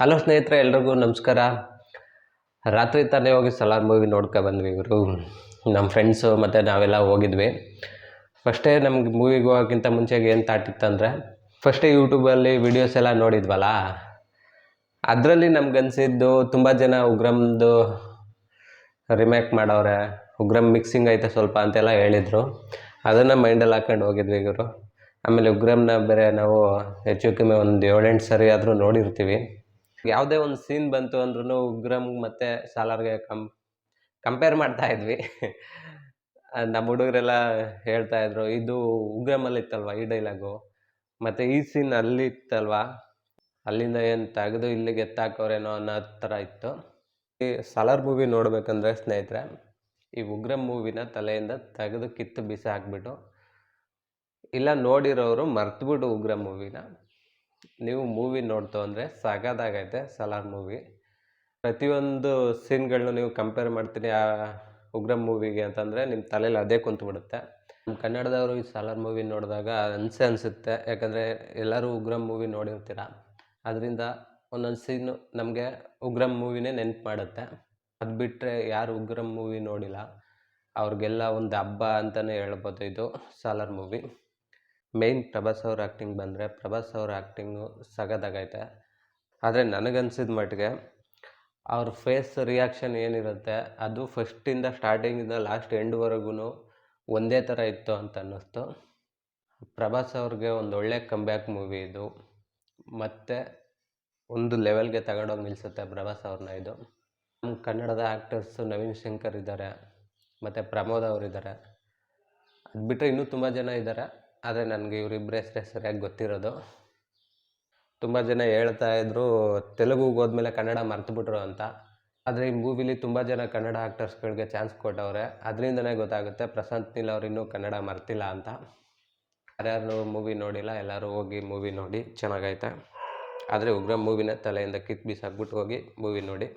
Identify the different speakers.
Speaker 1: Hello ಸ್ನೇಹಿತರೆ, ಎಲ್ರಿಗೂ ನಮಸ್ಕಾರ. ರಾತ್ರಿ ತಾನೇ ಹೋಗಿ ಸಲಾರ್ ಮೂವಿ ನೋಡ್ಕೊ ಬಂದ್ವಿ ಇವರು. ನಮ್ಮ ಫ್ರೆಂಡ್ಸು ಮತ್ತು ನಾವೆಲ್ಲ ಹೋಗಿದ್ವಿ. ಫಸ್ಟೇ ನಮ್ಗೆ ಮೂವಿಗೆ ಹೋಗೋಕ್ಕಿಂತ ಮುಂಚೆಗೆ ಏನು ತಾಟಿತ್ತಂದರೆ ಫಸ್ಟೇ ಯೂಟ್ಯೂಬಲ್ಲಿ ವೀಡಿಯೋಸ್ ಎಲ್ಲ ನೋಡಿದ್ವಲ್ಲ, ಅದರಲ್ಲಿ ನಮ್ಗನ್ಸಿದ್ದು ತುಂಬ ಜನ ಉಗ್ರಮ್ದು ರಿಮೇಕ್ ಮಾಡೋರೆ ಉಗ್ರಮ್ ಮಿಕ್ಸಿಂಗ್ ಐತೆ ಸ್ವಲ್ಪ ಅಂತೆಲ್ಲ ಹೇಳಿದರು. ಅದನ್ನು ಮೈಂಡಲ್ಲಿ ಹಾಕೊಂಡು ಹೋಗಿದ್ವಿ ಇವರು. ಆಮೇಲೆ ಉಗ್ರಮ್ನ ಬೇರೆ ನಾವು ಹೆಚ್ಚು ಕಮ್ಮಿ ಒಂದು ಏಳೆಂಟು ಸರಿ ಆದರೂ ನೋಡಿರ್ತೀವಿ. ಯಾವುದೇ ಒಂದು ಸೀನ್ ಬಂತು ಅಂದ್ರೂ ಉಗ್ರಮ್ ಮತ್ತೆ ಸಾಲಾರ್ಗೆ ಕಂ ಕಂಪೇರ್ ಮಾಡ್ತಾ ಇದ್ವಿ. ನಮ್ಮ ಹುಡುಗರೆಲ್ಲ ಹೇಳ್ತಾ ಇದ್ರು, ಇದು ಉಗ್ರಮಲ್ಲಿ ಇತ್ತಲ್ವ ಈ ಡೈಲಾಗು ಮತ್ತು ಈ ಸೀನ್ ಅಲ್ಲಿ ಇತ್ತಲ್ವಾ ಅಲ್ಲಿಂದ ಏನು ತೆಗೆದು ಇಲ್ಲಿಗೆ ಎತ್ತಾಕೋರೇನೋ ಅನ್ನೋ ಥರ ಇತ್ತು. ಈ ಸಾಲಾರ್ ಮೂವಿ ನೋಡ್ಬೇಕಂದ್ರೆ ಸ್ನೇಹಿತರೆ, ಈ ಉಗ್ರಂ ಮೂವಿನ ತಲೆಯಿಂದ ತೆಗೆದು ಕಿತ್ತು ಬಿಸಿ ಹಾಕ್ಬಿಟ್ಟು ಇಲ್ಲ ನೋಡಿರೋರು ಮರ್ತುಬಿಟ್ಟು ಉಗ್ರ ಮೂವಿನ ನೀವು ಮೂವಿ ನೋಡ್ತು ಅಂದರೆ ಸಾಗದಾಗೈತೆ ಸಲಾರ್ ಮೂವಿ. ಪ್ರತಿಯೊಂದು ಸೀನ್ಗಳನ್ನ ನೀವು ಕಂಪೇರ್ ಮಾಡ್ತೀನಿ ಆ ಉಗ್ರಂ ಮೂವಿಗೆ ಅಂತಂದರೆ ನಿಮ್ಮ ತಲೆಯಲ್ಲಿ ಅದೇ ಕುಂತ್ಬಿಡುತ್ತೆ ನಮ್ಮ ಕನ್ನಡದವರು ಈ ಸಲಾರ್ ಮೂವಿ ನೋಡಿದಾಗ ಅನಿಸೆ ಅನಿಸುತ್ತೆ. ಯಾಕಂದರೆ ಎಲ್ಲರೂ ಉಗ್ರಂ ಮೂವಿ ನೋಡಿರ್ತೀರ? ಅದರಿಂದ ಒಂದೊಂದು ಸೀನು ನಮಗೆ ಉಗ್ರಂ ಮೂವಿನೇ ನೆನಪು ಮಾಡುತ್ತೆ. ಅದು ಬಿಟ್ಟರೆ ಯಾರು ಉಗ್ರಂ ಮೂವಿ ನೋಡಿಲ್ಲ. ಅವ್ರಿಗೆಲ್ಲ ಒಂದು ಹಬ್ಬ ಅಂತಲೇ ಹೇಳ್ಬೋದು ಇದು ಸಾಲಾರ್ ಮೂವಿ. ಮೇಯ್ನ್ ಪ್ರಭಾಸ್ ಅವ್ರ ಆ್ಯಕ್ಟಿಂಗ್ ಬಂದರೆ ಪ್ರಭಾಸ್ ಅವ್ರ ಆ್ಯಕ್ಟಿಂಗು ಸಗದಾಗೈತೆ. ಆದರೆ ನನಗನ್ಸಿದ ಮಟ್ಟಿಗೆ ಅವ್ರ ಫೇಸ್ ರಿಯಾಕ್ಷನ್ ಏನಿರುತ್ತೆ, ಅದು ಫಸ್ಟಿಂದ ಸ್ಟಾರ್ಟಿಂಗಿಂದ ಲಾಸ್ಟ್ ಎಂಡ್ವರೆಗೂ ಒಂದೇ ಥರ ಇತ್ತು ಅಂತ ಅನ್ನಿಸ್ತು. ಪ್ರಭಾಸ್ ಅವ್ರಿಗೆ ಒಂದು ಒಳ್ಳೆ ಕಂಬ್ಯಾಕ್ ಮೂವಿ ಇದು. ಮತ್ತು ಒಂದು ಲೆವೆಲ್ಗೆ ತಗೊಂಡೋಗಿ ನಿಲ್ಲಿಸುತ್ತೆ ಪ್ರಭಾಸ್ ಅವ್ರನ್ನ ಇದು. ನಮ್ಮ ಕನ್ನಡದ ಆ್ಯಕ್ಟರ್ಸು ನವೀನ್ ಶಂಕರ್ ಇದ್ದಾರೆ ಮತ್ತು ಪ್ರಮೋದ್ ಅವರಿದ್ದಾರೆ ಅದು ಬಿಟ್ಟರೆ ಇನ್ನೂ ತುಂಬ ಜನ ಇದ್ದಾರೆ ಆದರೆ ನನಗೆ ಇವರಿಬ್ಬರೇ ಹೆಸರೇ ಸರಿಯಾಗಿ ಗೊತ್ತಿರೋದು. ತುಂಬ ಜನ ಹೇಳ್ತಾ ಇದ್ರು, ತೆಲುಗುಗೆ ಹೋದ್ಮೇಲೆ ಕನ್ನಡ ಮರ್ತುಬಿಟ್ರು ಅಂತ. ಆದರೆ ಈ ಮೂವಿಲಿ ತುಂಬ ಜನ ಕನ್ನಡ ಆ್ಯಕ್ಟರ್ಸ್ಗಳಿಗೆ ಚಾನ್ಸ್ ಕೊಟ್ಟವ್ರೆ. ಅದರಿಂದನೇ ಗೊತ್ತಾಗುತ್ತೆ ಪ್ರಶಾಂತ್ ನೀಲ್ ಅವ್ರು ಇನ್ನೂ ಕನ್ನಡ ಮರ್ತಿಲ್ಲ ಅಂತ. ಯಾರ್ಯಾರು ಮೂವಿ ನೋಡಿಲ್ಲ, ಎಲ್ಲರೂ ಹೋಗಿ ಮೂವಿ ನೋಡಿ, ಚೆನ್ನಾಗೈತೆ. ಆದರೆ ಉಗ್ರ ಮೂವಿನ ತಲೆಯಿಂದ ಕಿತ್ತು ಬಿಸಾಕ್ಬಿಟ್ಟು ಹೋಗಿ ಮೂವಿ ನೋಡಿ.